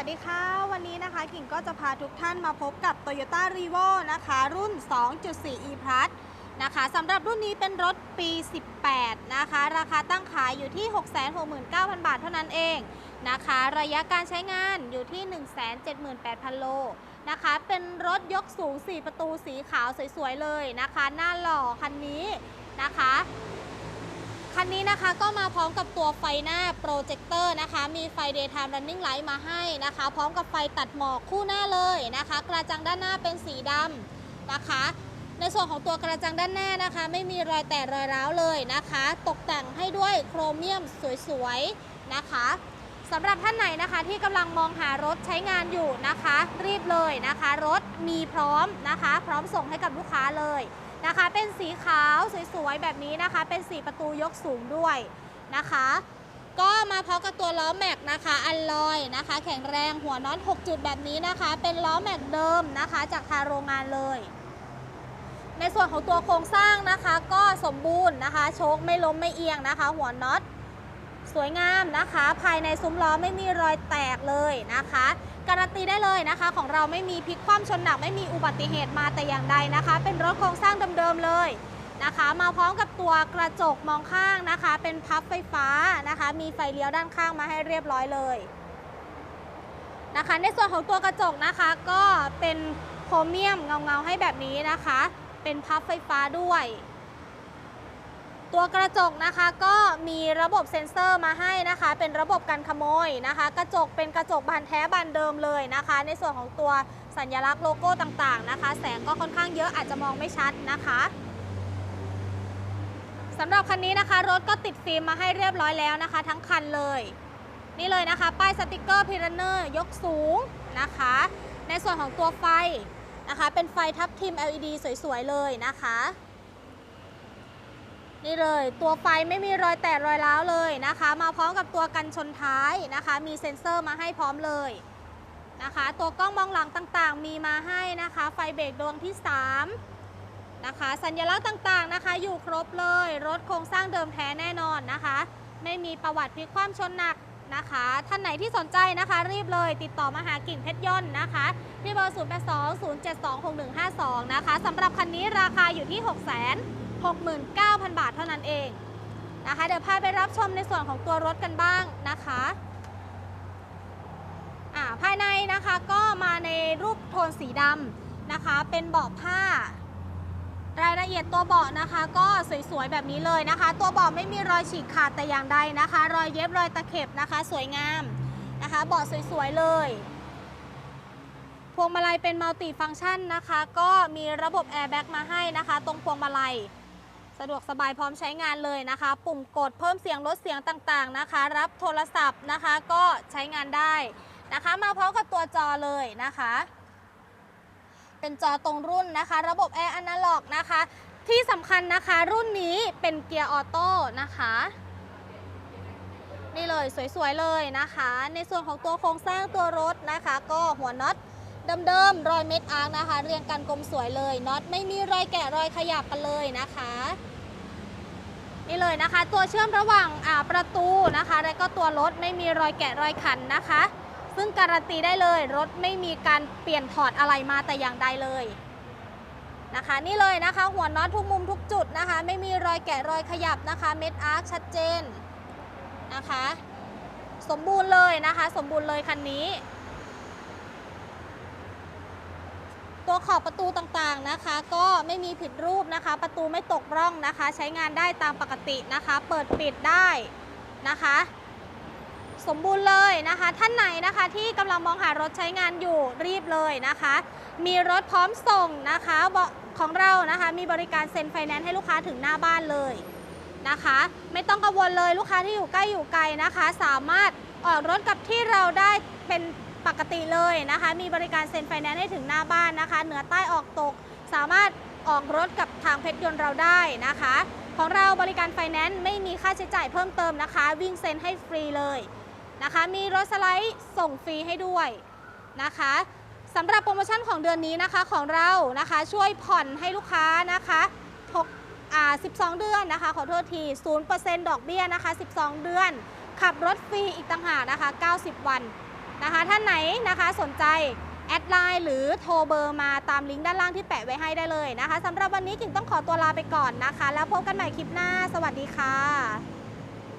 วัสดีค่ะ วันนี้นะคะกิ่งก็จะพาทุกท่านมาพบกับ Toyota r e v o นะคะ รุ่น 2.4 e plus นะคะสำหรับรุ่นนี้เป็นรถปี 18 นะคะ ราคาตั้งขายอยู่ที่ 669,000 บาทเท่านั้นเองนะคะ ระยะการใช้งานอยู่ที่ 178,000 โลนะคะ เป็นรถยกสูง 4 ประตูสีขาวสวยๆเลยนะคะ หน้าหล่อคันนี้นะคะ คันนี้นะคะก็มาพร้อมกับตัวไฟหน้าโปรเจคเตอร์นะคะ มีไฟ daytime running light มาให้นะคะ พร้อมกับไฟตัดหมอกคู่หน้าเลยนะคะ กระจังด้านหน้าเป็นสีดำนะคะ ในส่วนของตัวกระจังด้านหน้านะคะ ไม่มีรอยแตกรอยร้าวเลยนะคะ ตกแต่งให้ด้วยโครเมียมสวยๆนะคะสำหรับท่านไหนนะคะที่กำลังมองหารถใช้งานอยู่นะคะ รีบเลยนะคะ รถมีพร้อมนะคะ พร้อมส่งให้กับลูกค้าเลย นะคะ เป็นสีขาวสวยๆแบบนี้นะคะ เป็นสีประตูยกสูงด้วยนะคะ ก็มาพร้อมกับตัวล้อแม็กนะคะอัลลอยนะคะ แข็งแรงหัวน็อต6 จุดแบบนี้นะคะ เป็นล้อแม็กเดิมนะคะ จากทางโรงงานเลย ในส่วนของตัวโครงสร้างนะคะ ก็สมบูรณ์นะคะ โชคไม่ล้มไม่เอียงนะคะ หัวน็อตสวยงามนะคะ ภายในซุ้มล้อไม่มีรอยแตกเลยนะคะ การันตีได้เลยนะคะ ของเราไม่มีพลิกคว่ำชนหนักไม่มีอุบัติเหตุมาแต่อย่างใดนะคะ เป็นรถโครงสร้างเดิมๆเลยนะคะ มาพร้อมกับตัวกระจกมองข้างนะคะ เป็นพับไฟฟ้านะคะ มีไฟเลี้ยวด้านข้างมาให้เรียบร้อยเลยนะคะ ในส่วนของตัวกระจกนะคะก็เป็นโครเมียมเงาๆให้แบบนี้นะคะ เป็นพับไฟฟ้าด้วย ตัวกระจกนะคะก็มีระบบเซ็นเซอร์มาให้นะคะ เป็นระบบกันขโมยนะคะ กระจกเป็นกระจกบานแท้บานเดิมเลยนะคะ ในส่วนของตัวสัญลักษณ์โลโก้ต่างๆนะคะ แสงก็ค่อนข้างเยอะอาจจะมองไม่ชัดนะคะสำหรับคันนี้นะคะ รถก็ติดฟิล์มมาให้เรียบร้อยแล้วนะคะ ทั้งคันเลย นี่เลยนะคะ ป้ายสติกเกอร์พิรันเนอร์ยกสูงนะคะ ในส่วนของตัวไฟนะคะ เป็นไฟทับทิม LED สวยๆเลยนะคะ นี่เลยตัวไฟไม่มีรอยแตกรอยร้าวเลยนะคะ มาพร้อมกับตัวกันชนท้ายนะคะ มีเซ็นเซอร์มาให้พร้อมเลยนะคะ ตัวกล้องมองหลังต่างๆ มีมาให้นะคะ ไฟเบรกดวงที่ 3 นะคะ สัญลักษณ์ต่างๆนะคะ อยู่ครบเลย รถโครงสร้างเดิมแท้แน่นอนนะคะ ไม่มีประวัติพลิกคว่ำชนหนักนะคะ ท่านไหนที่สนใจนะคะ รีบเลยติดต่อมาหากิ่งเพชรย่นต์นะคะ ที่เบอร์ 0 8 2 0 7 2 6 1 5 2 นะคะสำหรับคันนี้ราคาอยู่ที่6 6 9 0 0 0 บาทเท่านั้นเองนะคะเดี๋ยวพาไปรับชมในส่วนของตัวรถกันบ้างนะคะภายในนะคะก็มาในรูปโทนสีดำนะคะ เป็นเบาะผ้า รายละเอียดตัวเบาะนะคะ ก็สวยๆแบบนี้เลยนะคะ ตัวเบาะไม่มีรอยฉีกขาดแต่อย่างใดนะคะ รอยเย็บรอยตะเข็บนะคะ สวยงามนะคะเบาะสวยๆเลยพวงมาลัยเป็นมัลติฟังก์ชันนะคะ ก็มีระบบแอร์แบ็กมาให้นะคะ ตรงพวงมาลัย สะดวกสบายพร้อมใช้งานเลยนะคะ ปุ่มกดเพิ่มเสียงลดเสียงต่างๆนะคะ รับโทรศัพท์นะคะก็ใช้งานได้นะคะ มาพร้อมกับตัวจอเลยนะคะ เป็นจอตรงรุ่นนะคะ ระบบแอร์อนาล็อกนะคะ ที่สำคัญนะคะรุ่นนี้เป็นเกียร์ออโต้นะคะนี่เลยสวยๆเลยนะคะ ในส่วนของตัวโครงสร้างตัวรถนะคะ ก็หัวน็อต เดิมๆรอยเม็ดอาร์คนะคะ เรียงกันกลมสวยเลยน็อตไม่มีรอยแกะรอยขยับกันเลยนะคะนี่เลยนะคะ ตัวเชื่อมระหว่างประตูนะคะ และก็ตัวรถไม่มีรอยแกะรอยขันนะคะ ซึ่งการันตีได้เลยรถไม่มีการเปลี่ยนถอดอะไรมาแต่อย่างใดเลยนะคะ นี่เลยนะคะ หัวน็อตทุกมุมทุกจุดนะคะ ไม่มีรอยแกะรอยขยับนะคะ เม็ดอาร์คชัดเจนนะคะ สมบูรณ์เลยนะคะ สมบูรณ์เลยคันนี้ ตัว ขอบประตูต่างๆนะคะ ก็ไม่มีผิดรูปนะคะ ประตูไม่ตกร่องนะคะ ใช้งานได้ตามปกตินะคะ เปิดปิดได้นะคะ สมบูรณ์เลยนะคะ ท่านไหนนะคะที่กำลังมองหารถใช้งานอยู่รีบเลยนะคะ มีรถพร้อมส่งนะคะของเรานะคะ มีบริการเซ็นไฟแนนซ์ให้ลูกค้าถึงหน้าบ้านเลยนะคะ ไม่ต้องกังวลเลยลูกค้าที่อยู่ใกล้อยู่ไกลนะคะ สามารถออกรถกับที่เราได้เป็น ปกติเลยนะคะ มีบริการเซ็นไฟแนนซ์ให้ถึงหน้าบ้านนะคะ เหนือใต้ออกตก สามารถออกรถกับทางเพชรยนต์เราได้นะคะ ของเราบริการไฟแนนซ์ไม่มีค่าใช้จ่ายเพิ่มเติมนะคะ วิ่งเซ็นให้ฟรีเลยนะคะ มีรถสไลด์ส่งฟรีให้ด้วยนะคะสำหรับโปรโมชั่นของเดือนนี้นะคะของเรานะคะช่วยผ่อนให้ลูกค้านะคะ6อ่า12 เดือนนะคะ ขอโทษที 0%ดอกเบี้ยนะคะ 12 เดือน ขับรถฟรีอีกต่างหากนะคะ 90 วัน นะคะท่านไหนนะคะสนใจแอดไลน์หรือโทรเบอร์มาตามลิงก์ด้านล่างที่แปะไว้ให้ได้เลยนะคะสำหรับวันนี้กิ่งต้องขอตัวลาไปก่อนนะคะ แล้วพบกันใหม่คลิปหน้า สวัสดีค่ะ